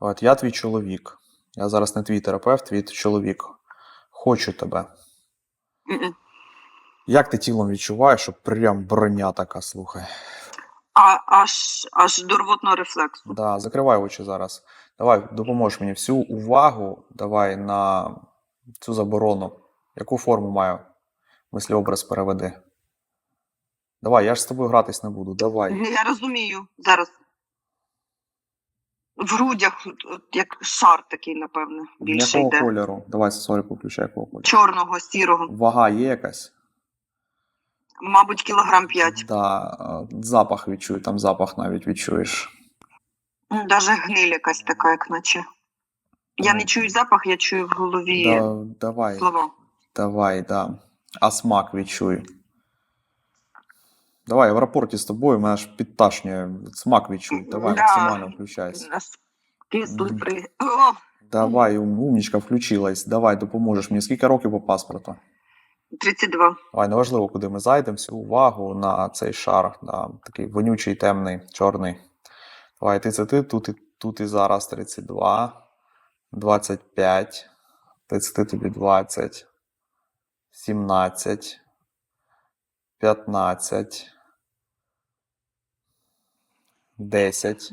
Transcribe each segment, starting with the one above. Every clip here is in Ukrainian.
От я твій чоловік. Я зараз не твій терапевт, твій чоловік. Хочу тебе. Мгм. Як ти тілом відчуваєш, що прям броня така, слухай. А аж аж до рвотного рефлексу. Да, закривай очі зараз. Давай, допоможеш мені всю увагу давай на цю заборону. Яку форму маю? Мислеобраз переведи. Давай, я ж з тобою гратись не буду. Давай. Я розумію зараз. В грудях, як шар такий, напевне, більше Якого йде. кольору? Давай сорі, включай якого кольору. Чорного, сірого. Вага є якась? Мабуть, кілограм 5. Да, запах відчую, там запах навіть відчуєш. Даже гниль якась така, як наче. Я не чую запах, я чую в голові Да, давай, слова. давай, да. А смак відчуй. Давай, я в рапорті з тобою, мене аж підташнює. Смак відчуй. Давай, Да. максимально включайся. Нас кисли при. О, Давай, ум- умнічка, включилась. Давай, допоможеш мені. Скільки років по паспорту? 32. Давай, неважливо, куди ми зайдемо, всю увагу на цей шар, да, такий вонючий, темний, чорний. Давай, ти це ти, тут і, тут і зараз 32, 25, 30 тобі 20, 17, 15, 10,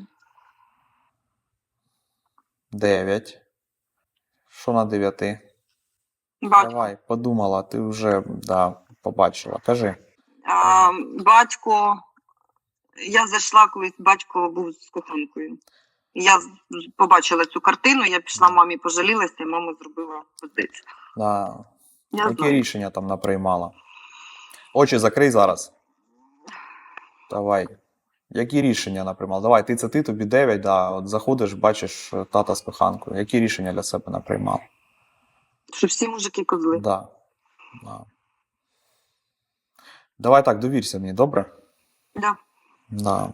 9. Що на 9? Батько. Давай, подумала, ти вже да, побачила. Кажи. А, батько. Я зайшла, колись батько був з коханкою. Я побачила цю картину, я пішла мамі пожалілася, і мама зробила позицію. Да. Я Які знаю. рішення там наприймала? Очі закрий зараз. Давай. Які рішення наприймала? Давай, ти це ти, тобі 9, да. От заходиш, бачиш е, тата з коханкою. Які рішення для себе наприймала? Що всі мужики козли. Да. да. Давай так, довірся мені, добре? Да. Да.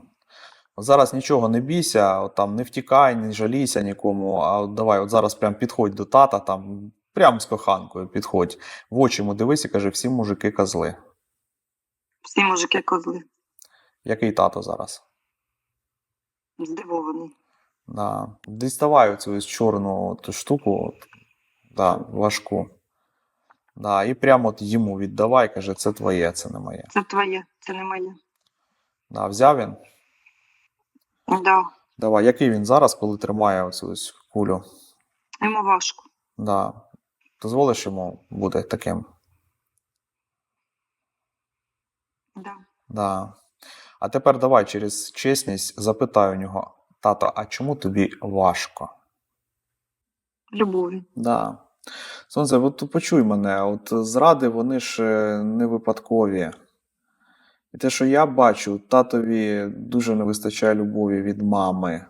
От зараз нічого не бійся, от там не втікай, не жалійся нікому. А от давай, от зараз прям підходь до тата, там прям з коханкою підходь. В очі йому дивись і кажи, всі мужики козли. Всі мужики козли. Який тато зараз? Здивований. Да. Діставай оцю ось чорну от штуку, от, да, важку. Да, і прямо от йому віддавай, каже, це твоє, це не моє. Це твоє, це не моє. Да, взяв він. Да. Давай, який він зараз, коли тримає оцю ось кулю? Йому важко. Да. Дозволиш йому бути таким? Да. Да. А тепер давай через чесність запитай у нього, тато, а чому тобі важко? Любові. Да. Сонце, от почуй мене, от зради вони ж е, не випадкові. І те, що я бачу, татові дуже не вистачає любові від мами.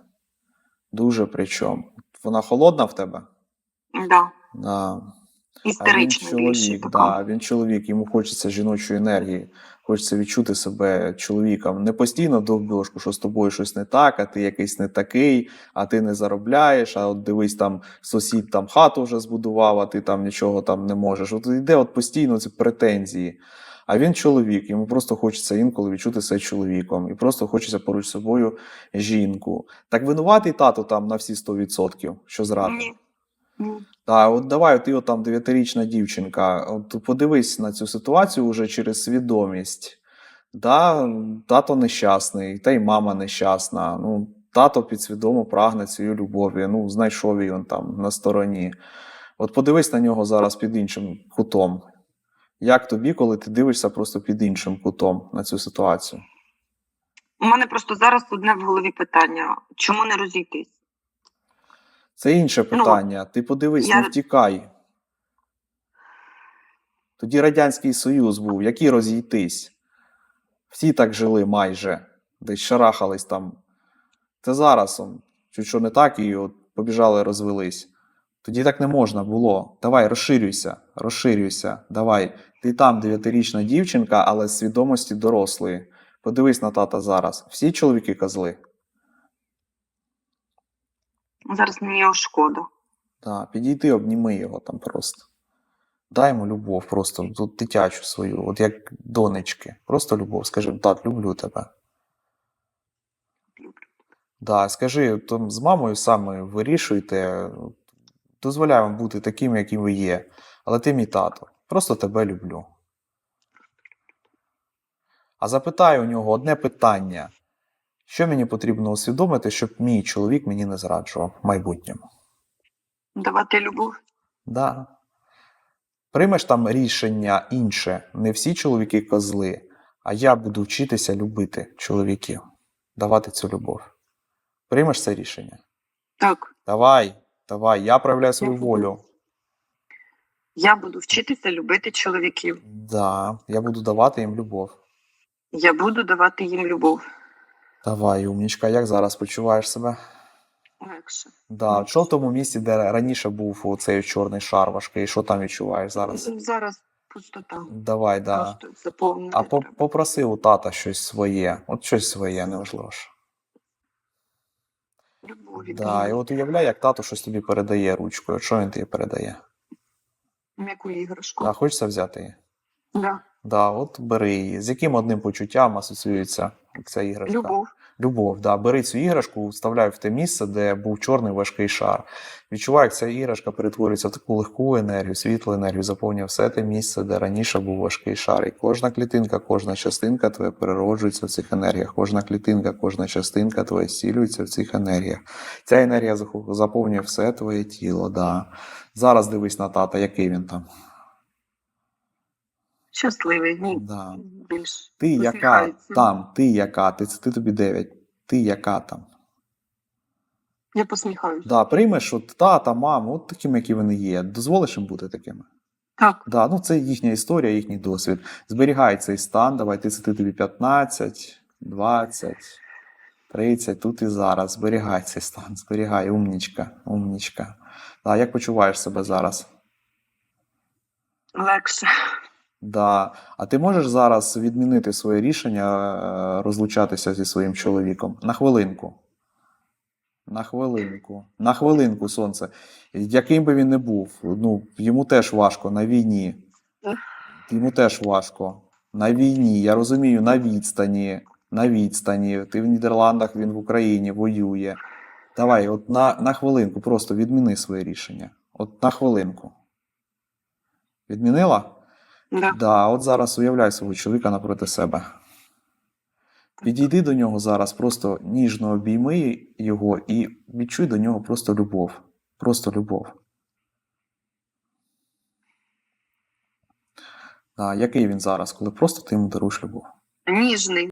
Дуже причому. Вона холодна в тебе? Да. Да. А він Істерично більше. чоловік, да, він чоловік, йому хочеться жіночої енергії, хочеться відчути себе чоловіком. Не постійно довбьошку, що з тобою щось не так, а ти якийсь не такий, а ти не заробляєш, а от дивись, там сусід там хату вже збудував, а ти там нічого там не можеш. От йде от постійно ці претензії. А він чоловік, йому просто хочеться інколи відчути себе чоловіком, і просто хочеться поруч з собою жінку. Так винуватий тато там на всі 100%, що зрадив. Ні. Ні. Та от давай, ти от там дев'ятирічна дівчинка. От подивись на цю ситуацію уже через свідомість. Да, тато нещасний, та й мама нещасна. Ну, тато підсвідомо прагне цієї любові. Ну, знайшов он там на стороні. От подивись на нього зараз під іншим кутом. Як тобі, коли ти дивишся просто під іншим кутом на цю ситуацію? У мене просто зараз одне в голові питання: чому не розійтись? Це інше питання. Ти подивись, Ну, я- не втікай. Тоді Радянський Союз був, які розійтись. Всі так жили майже, десь шарахались там. Це зараз чуть що не так, і от побіжали, розвелись. Тоді так не можна було. Давай, розширюйся, розширюйся. Давай. Ти там дев'ятирічна дівчинка, але з свідомості дорослої. Подивись на тата зараз. Всі чоловіки козли. Зараз мені його шкода. Да, підійди, обніми його там просто. Дай йому любов, просто тут дитячу свою, от як донечки. Просто любов. Скажи, тат, люблю тебе. Люблю. Да, скажи, там з мамою саме вирішуйте, дозволяю вам бути таким, яким ви є. Але ти мій тато. Просто тебе люблю. А запитай у нього одне питання: що мені потрібно усвідомити, щоб мій чоловік мені не зраджував в майбутньому? Давати любов. Да. Приймеш там рішення інше. Не всі чоловіки козли, а я буду вчитися любити чоловіків, давати цю любов. Приймеш це рішення? Так, Давай, давай, я проявляю свою Я буду. волю. я буду вчитися любити чоловіків. Да, я буду давати їм любов. Я буду давати їм любов. Давай, умнічка, як зараз почуваєш себе? Легше. Да, що в тому місці, де раніше був цей чорний шар важкий, що там відчуваєш зараз? Зараз пустота. Давай, да. Просто. А по- попроси у тата щось своє. От щось своє, неважливо. що. Любові. Да, і от уявляй, як тато щось тобі передає ручкою. Що він тобі передає? М'яку іграшку. Да, хочеться взяти її? Да. Да, от бери її. З яким одним почуттям асоціюється ця іграшка? Любов. Любов, да. Бери цю іграшку, вставляй в те місце, де був чорний важкий шар. Відчувай, як ця іграшка перетворюється в таку легку енергію, світлу енергію, заповнює все те місце, де раніше був важкий шар. І кожна клітинка, кожна частинка твоя перероджується в цих енергіях. Кожна клітинка, кожна частинка твоя зцілюється в цих енергіях. Ця енергія заповнює все твоє тіло. Да. Зараз дивись на тата, який він там. Щасливий. Ну, Да. більш Ти яка посміхається. там, ти яка, ти, ти тобі 9, ти яка там. Я посміхаюся. Да, приймеш от тата, маму, от такими, які вони є. Дозволиш їм бути такими. Так. Да, ну це їхня історія, їхній досвід. Зберігай цей стан, давай ти, ти тобі 15, 20, 30, тут і зараз. Зберігай цей стан, зберігай, умнічка, умнічка. Да, як почуваєш себе зараз? Легше. Да. А ти можеш зараз відмінити своє рішення е, розлучатися зі своїм чоловіком? На хвилинку. На хвилинку. На хвилинку, сонце. Яким би він не був, ну, йому теж важко на війні. Йому теж важко. На війні, я розумію, на відстані. На відстані. Ти в Нідерландах, він в Україні воює. Давай, от на, на хвилинку, просто відміни своє рішення. От на хвилинку. Відмінила? Да. Да, от зараз уявляй свого чоловіка напроти себе. Підійди до нього зараз, просто ніжно обійми його і відчуй до нього просто любов. Просто любов. Да, який він зараз, коли просто ти йому даруєш любов? Ніжний.